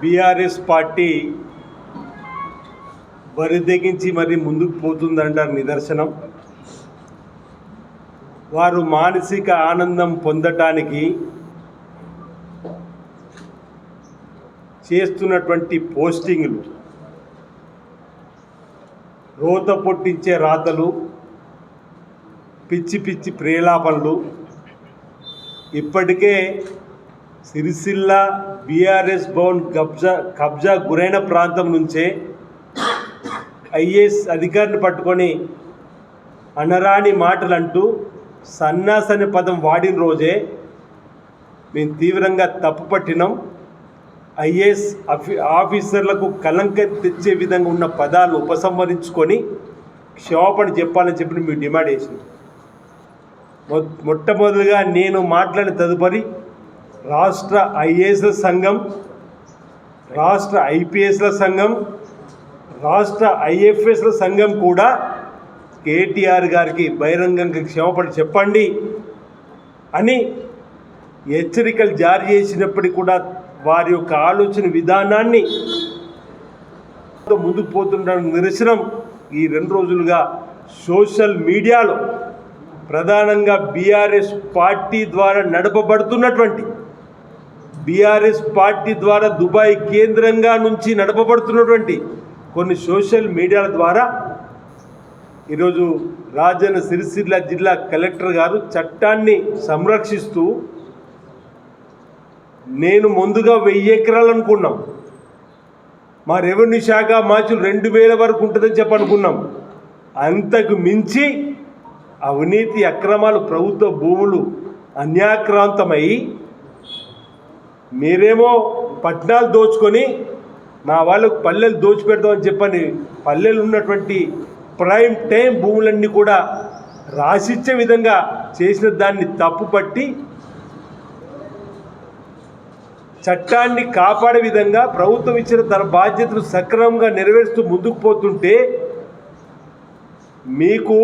BRS party బరిదెగించి మరి ముందుకు పోతుందంటారు నిదర్శనం. వారు మానసిక ఆనందం పొందటానికి చేస్తున్నటువంటి పోస్టింగ్లు రోత పొట్టించే రాతలు పిచ్చి పిచ్చి ప్రేలాపనలు ఇప్పటికే సిరిసిల్ల బీఆర్ఎస్ భవన్ కబ్జా కబ్జా గురైన ప్రాంతం నుంచే ఐఏఎస్ అధికారిని పట్టుకొని అనరాని మాటలు అంటూ సన్నాస్ అనే పదం వాడిన రోజే మేము తీవ్రంగా తప్పు పట్టినాం. ఐఏఎస్ ఆఫీ ఆఫీసర్లకు కలంక తెచ్చే విధంగా ఉన్న పదాలు ఉపసంహరించుకొని క్షమాపణ చెప్పాలని చెప్పి మేము డిమాండ్ చేసినాం మొ- మొట్టమొదటిగా నేను మాట్లాడిన తదుపరి రాష్ట్ర ఐఏఎస్ల సంఘం రాష్ట్ర ఐపీఎస్ల సంఘం రాష్ట్ర ఐఎఫ్ఎస్ల సంఘం కూడా కేటీఆర్ గారికి బహిరంగంగా క్షమపడి చెప్పండి అని హెచ్చరికలు జారీ చేసినప్పటికీ కూడా వారి యొక్క ఆలోచన విధానాన్ని ముందుకు పోతుండడం నిరసనం ఈ రెండు రోజులుగా సోషల్ మీడియాలో ప్రధానంగా బీఆర్ఎస్ పార్టీ ద్వారా నడపబడుతున్నటువంటి బీఆర్ఎస్ పార్టీ ద్వారా దుబాయ్ కేంద్రంగా నుంచి నడపబడుతున్నటువంటి కొన్ని సోషల్ మీడియాల ద్వారా ఈరోజు రాజన్న సిరిసిల్ల జిల్లా కలెక్టర్ గారు చట్టాన్ని సంరక్షిస్తూ నేను ముందుగా వెయ్యి ఎకరాలు అనుకున్నాం. మా రెవెన్యూ శాఖ మాచులు రెండు వేల వరకు ఉంటుందని చెప్పి అనుకున్నాం. అంతకు మించి అవినీతి అక్రమాలు ప్రభుత్వ భూములు అన్యాక్రాంతమై మీరేమో పట్టణాలు దోచుకొని మా వాళ్ళకు పల్లెలు దోచిపెడతామని చెప్పని పల్లెలు ఉన్నటువంటి ప్రైమ్ టైం భూములన్నీ కూడా రాసిచ్చే విధంగా చేసిన దాన్ని తప్పుపట్టి చట్టాన్ని కాపాడే విధంగా ప్రభుత్వం ఇచ్చిన తన బాధ్యతలు సక్రమంగా నెరవేరుస్తూ ముందుకు పోతుంటే మీకు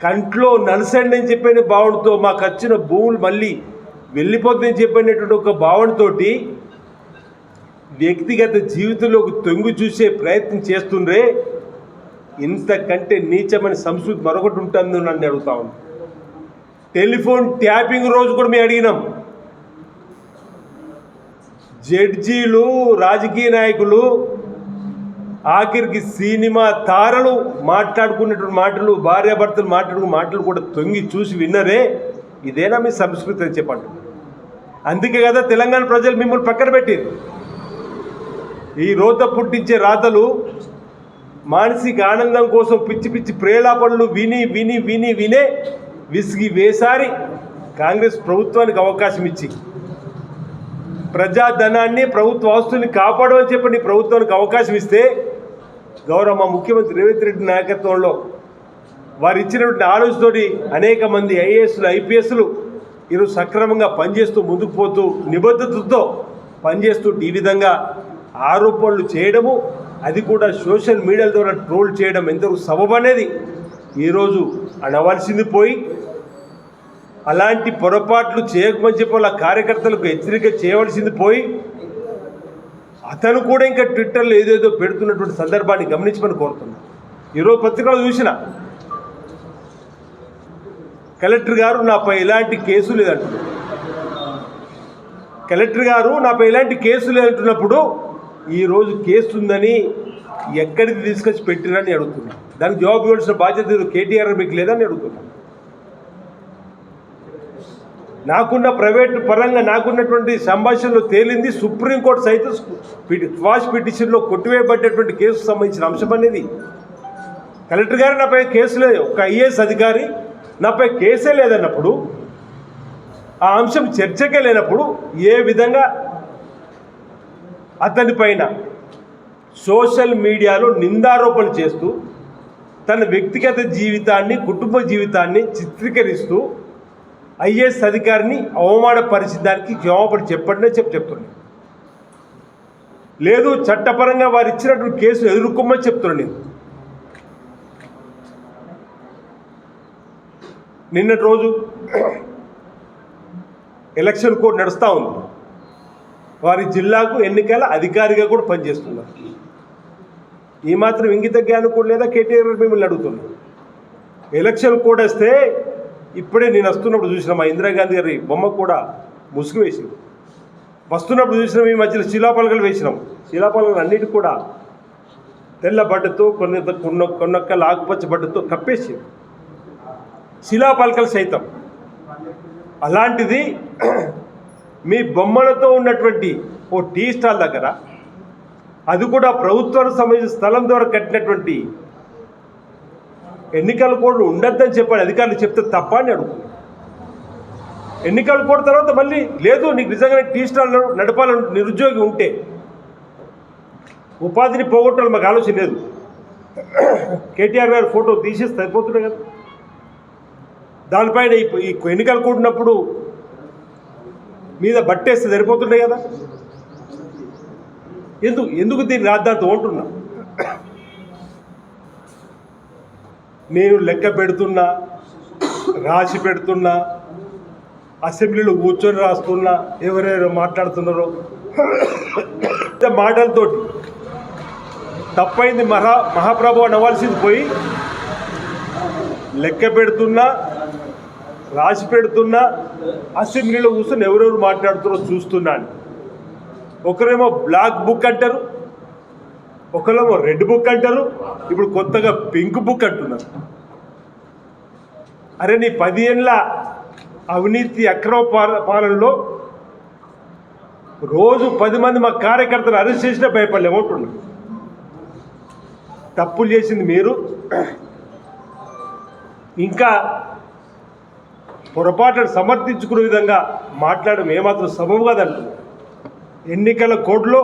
కంట్లో నలసండి అని చెప్పిన భావనతో మాకు వచ్చిన భూములు మళ్ళీ వెళ్ళిపోతుందని చెప్పినటువంటి ఒక భావనతోటి వ్యక్తిగత జీవితంలోకి తొంగి చూసే ప్రయత్నం చేస్తుండ్రే ఇంతకంటే నీచమైన సంస్కృతి మరొకటి ఉంటుంది నన్ను అడుగుతా ఉంది. టెలిఫోన్ ట్యాపింగ్ రోజు కూడా మేము అడిగినాం. జడ్జీలు రాజకీయ నాయకులు ఆఖరికి సినిమా తారలు మాట్లాడుకున్నటువంటి మాటలు భార్యాభర్తలు మాట్లాడుకున్న మాటలు కూడా తొంగి చూసి విన్నరే ఇదేనా మీ సంస్కృతి అని చెప్పండి. అందుకే కదా తెలంగాణ ప్రజలు మిమ్మల్ని పక్కన పెట్టారు ఈ రోత పుట్టించే రాతలు మానసిక ఆనందం కోసం పిచ్చి పిచ్చి ప్రేలాపనలు విని విని విని వినే విసిగి వేసారి కాంగ్రెస్ ప్రభుత్వానికి అవకాశం ఇచ్చి. ప్రజాధనాన్ని ప్రభుత్వ ఆస్తుల్ని కాపాడమని చెప్పి ప్రభుత్వానికి అవకాశం ఇస్తే గౌరవ మా ముఖ్యమంత్రి రేవంత్ రెడ్డి నాయకత్వంలో వారు ఇచ్చినటువంటి ఆలోచనతోటి అనేక మంది ఐఏఎస్లు ఐపీఎస్లు ఈరోజు సక్రమంగా పనిచేస్తూ ముందుకు పోతూ నిబద్ధతతో పనిచేస్తూ ఈ విధంగా ఆరోపణలు చేయడము అది కూడా సోషల్ మీడియా ద్వారా ట్రోల్ చేయడం ఎంతవరకు సబబు అనేది ఈరోజు అనవలసింది పోయి అలాంటి పొరపాట్లు చేయకమని చెప్పి వాళ్ళ కార్యకర్తలకు హెచ్చరిక చేయవలసింది పోయి అతను కూడా ఇంకా ట్విట్టర్లో ఏదేదో పెడుతున్నటువంటి సందర్భాన్ని గమనించమని కోరుతున్నాను. ఈరోజు పత్రికలో చూసిన కలెక్టర్ గారు నాపై ఎలాంటి కేసు లేదంటున్నారు. కలెక్టర్ గారు నాపై ఎలాంటి కేసు లేదంటున్నప్పుడు ఈరోజు కేసు ఉందని ఎక్కడికి తీసుకొచ్చి పెట్టినని అడుగుతున్నా. దానికి జవాబు ఇవ్వాల్సిన బాధ్యత కేటీఆర్ మీకు లేదని అడుగుతున్నా. నాకున్న ప్రైవేట్ పరంగా నాకున్నటువంటి సంభాషణలో తేలింది సుప్రీంకోర్టు సైతం పిటి- క్వాష్ పిటిషన్లో కొట్టివేయబడ్డటువంటి కేసుకు సంబంధించిన అంశం అనేది. కలెక్టర్ గారు నాపై కేసులే. ఒక ఐఏఎస్ అధికారి నాపై కేసే లేదన్నప్పుడు ఆ అంశం చర్చకే లేనప్పుడు ఏ విధంగా అతని పైన సోషల్ మీడియాలో నిందారోపణ చేస్తూ తన వ్యక్తిగత జీవితాన్ని కుటుంబ జీవితాన్ని చిత్రీకరిస్తూ ఐఏఎస్ అధికారిని అవమానపరిచేదానికి క్షమాపణ చెప్పండి అని చెప్పి చెప్తున్నాను లేదు చట్టపరంగా వారు ఇచ్చినటువంటి కేసు ఎదుర్కొమ్మని చెప్తున్నాను నేను నిన్నటి రోజు ఎలక్షన్ కోడ్ నడుస్తూ ఉంది. వారి జిల్లాకు ఎన్నికల అధికారిగా కూడా పనిచేస్తున్నారు. ఈ మాత్రం ఇంగిత జ్ఞానం కూడా లేదా కేటీఆర్ గారు మిమ్మల్ని అడుగుతున్నాను ఎలక్షన్ కోడ్ వస్తే ఇప్పుడే నేను వస్తున్నప్పుడు చూసిన మా ఇందిరాగాంధీ గారి బొమ్మ కూడా ముసుగు వేసింది. వస్తున్నప్పుడు చూసినాం ఈ మధ్యలో శిలాపలకలు వేసినాం. శిలాపలకలు అన్నిటి కూడా తెల్ల బడ్డతో కొన్ని కొన్న లాగుపచ్చ ఆకుపచ్చ బట్టతో శిలాపలకలు సైతం. అలాంటిది మీ బొమ్మలతో ఉన్నటువంటి ఓ టీ స్టాల్ దగ్గర అది కూడా ప్రభుత్వానికి సంబంధించిన స్థలం ద్వారా కట్టినటువంటి ఎన్నికల కోడ్లు ఉండద్దని చెప్పాడు అధికారులు చెప్తే తప్ప అని అడుగుతుంది ఎన్నికల కోడ్ తర్వాత మళ్ళీ లేదు నీకు నిజంగానే టీ స్టాల్ నడపాలని నిరుద్యోగి ఉంటే ఉపాధిని పోగొట్టాలి మాకు ఆలోచన లేదు. కేటీఆర్ గారి ఫోటో తీసేసి సరిపోతున్నాయి కదా. దానిపైన ఈ- ఎన్నికలు కూడినప్పుడు మీద బట్టేస్తే సరిపోతుండే కదా? ఎందుకు ఎందుకు దీన్ని రాద్దాంతో ఉంటున్నా నేను లెక్క పెడుతున్నా రాసి పెడుతున్నా అసెంబ్లీలో కూర్చొని రాస్తున్నా ఎవరెవరు మాట్లాడుతున్నారో ఇంత మాటలతోటి తప్పైంది మహా మహాప్రభు అనవలసింది పోయి లెక్క పెడుతున్నా రాసి పెడుతున్నా అసెంబ్లీలో కూర్చొని ఎవరెవరు మాట్లాడుతున్నారో చూస్తున్నాను. ఒకరేమో బ్లాక్ బుక్ అంటారు ఒకరేమో రెడ్ బుక్ అంటారు ఇప్పుడు కొత్తగా పింక్ బుక్ అంటున్నారు. అరే నీ పది ఏళ్ళ అవినీతి అక్రమ పాల- పాలనలో రోజు పది మంది మా కార్యకర్తలు అరెస్ట్ చేసినా భయపడలేమంటున్నారు తప్పులు చేసింది మీరు. ఇంకా పొరపాటును సమర్థించుకునే విధంగా మాట్లాడడం ఏమాత్రం సబబు కాదంటున్నారు ఎన్నికల కోడ్లో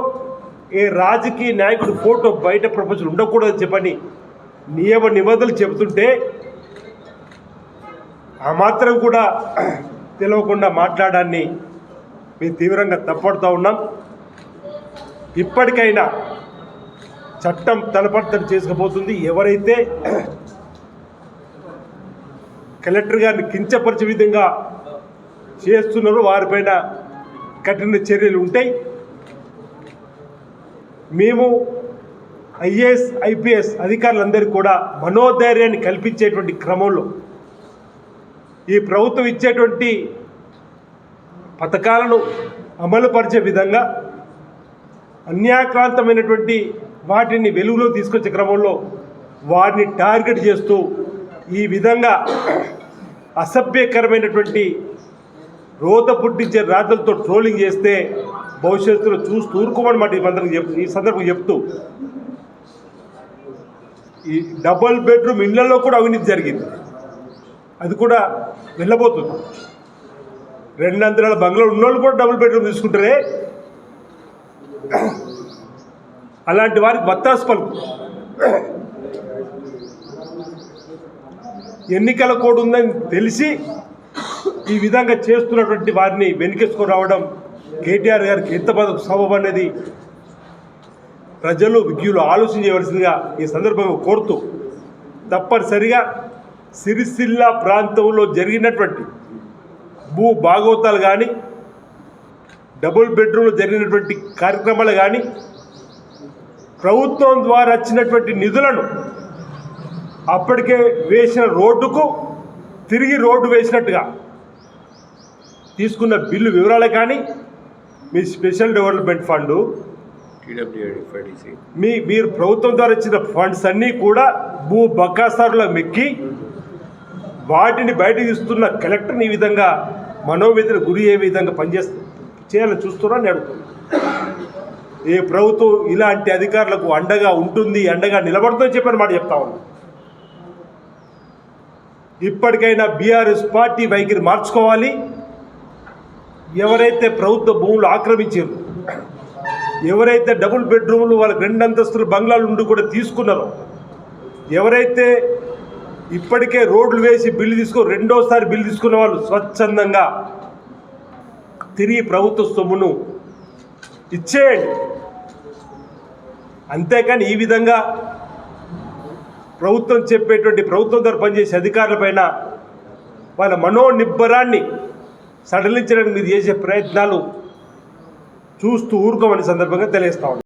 ఏ రాజకీయ నాయకుడు ఫోటో బయట ప్రపంచం ఉండకూడదని చెప్పని నియమ నిబంధనలు చెబుతుంటే ఆ మాత్రం కూడా తెలియకుండా మాట్లాడాన్ని మేము తీవ్రంగా తప్పడుతూ ఉన్నాం. ఇప్పటికైనా చట్టం తలపడతలు చేసుకుపోతుంది. ఎవరైతే కలెక్టర్ గారిని కించపరిచే విధంగా చేస్తున్నారు. వారిపైన కఠిన చర్యలు ఉంటాయి. మేము ఐఏఎస్ ఐపీఎస్ అధికారులందరికీ కూడా మనోధైర్యాన్ని కల్పించేటువంటి క్రమంలో ఈ ప్రభుత్వం ఇచ్చేటువంటి పథకాలను అమలుపరిచే విధంగా అన్యాక్రాంతమైనటువంటి వాటిని వెలుగులో తీసుకొచ్చే క్రమంలో వారిని టార్గెట్ చేస్తూ ఈ విధంగా అసభ్యకరమైనటువంటి రోత పుట్టించే రాతలతో ట్రోలింగ్ చేస్తే భవిష్యత్తులో చూసి ఊరుకోమని మాట ఈ మందరికి చెప్ ఈ సందర్భం చెప్తూ ఈ డబుల్ బెడ్రూమ్ ఇళ్ళలో కూడా అవినీతి జరిగింది. అది కూడా వెళ్ళబోతుంది. రెండు అంతరాల బంగ్లాలు ఉన్నోళ్ళు కూడా డబుల్ బెడ్రూమ్ తీసుకుంటారే? అలాంటి వారికి బత్తాసు పలుకు. ఎన్నికల కోడ్ ఉందని తెలిసి ఈ విధంగా చేస్తున్నటువంటి వారిని వెనుకేసుకొని రావడం కేటీఆర్ గారికి ఎంత సబబు అనేది ప్రజలు విజ్ఞులు ఆలోచన చేయవలసిందిగా ఈ సందర్భంగా కోరుతూ తప్పనిసరిగా సిరిసిల్ల ప్రాంతంలో జరిగినటువంటి భూ భాగవతాలు కానీ డబుల్ బెడ్రూమ్లో జరిగినటువంటి కార్యక్రమాలు కానీ ప్రభుత్వం ద్వారా వచ్చినటువంటి నిధులను అప్పటికే వేసిన రోడ్డుకు తిరిగి రోడ్డు వేసినట్టుగా. తీసుకున్న బిల్లు వివరాలే కానీ మీ స్పెషల్ డెవలప్మెంట్ ఫండ్ మీ మీరు ప్రభుత్వం ద్వారా ఇచ్చిన ఫండ్స్ అన్నీ కూడా భూ బకాసారులో మెక్కి వాటిని బయటకు ఇస్తున్న కలెక్టర్ని ఈ విధంగా మనోవేదన గురి ఏ విధంగా పనిచేస్తూ చేయాలని చూస్తున్నా నేను ఏ ప్రభుత్వం ఇలాంటి అధికారులకు అండగా ఉంటుంది అండగా నిలబడుతుందని చెప్పిన మాట చెప్తా ఉన్నాను ఇప్పటికైనా బీఆర్ఎస్ పార్టీ వైఖరి మార్చుకోవాలి. ఎవరైతే ప్రభుత్వ భూములు ఆక్రమించారు ఎవరైతే డబుల్ బెడ్రూమ్లు వాళ్ళకి రెండు అంతస్తుల బంగ్లాలు ఉండి కూడా తీసుకున్నారో ఎవరైతే ఇప్పటికే రోడ్లు వేసి బిల్లు తీసుకో రెండోసారి బిల్లు తీసుకున్న వాళ్ళు స్వచ్ఛందంగా తిరిగి ప్రభుత్వ సొమ్మును ఇచ్చేయండి. అంతేకాని ఈ విధంగా ప్రభుత్వం చెప్పేటువంటి ప్రభుత్వం ద్వారా పనిచేసే అధికారులపైన వాళ్ళ మనోనిబ్బరాన్ని సడలించడానికి మీరు చేసే ప్రయత్నాలు చూస్తూ ఊరుకోమని సందర్భంగా తెలియస్తా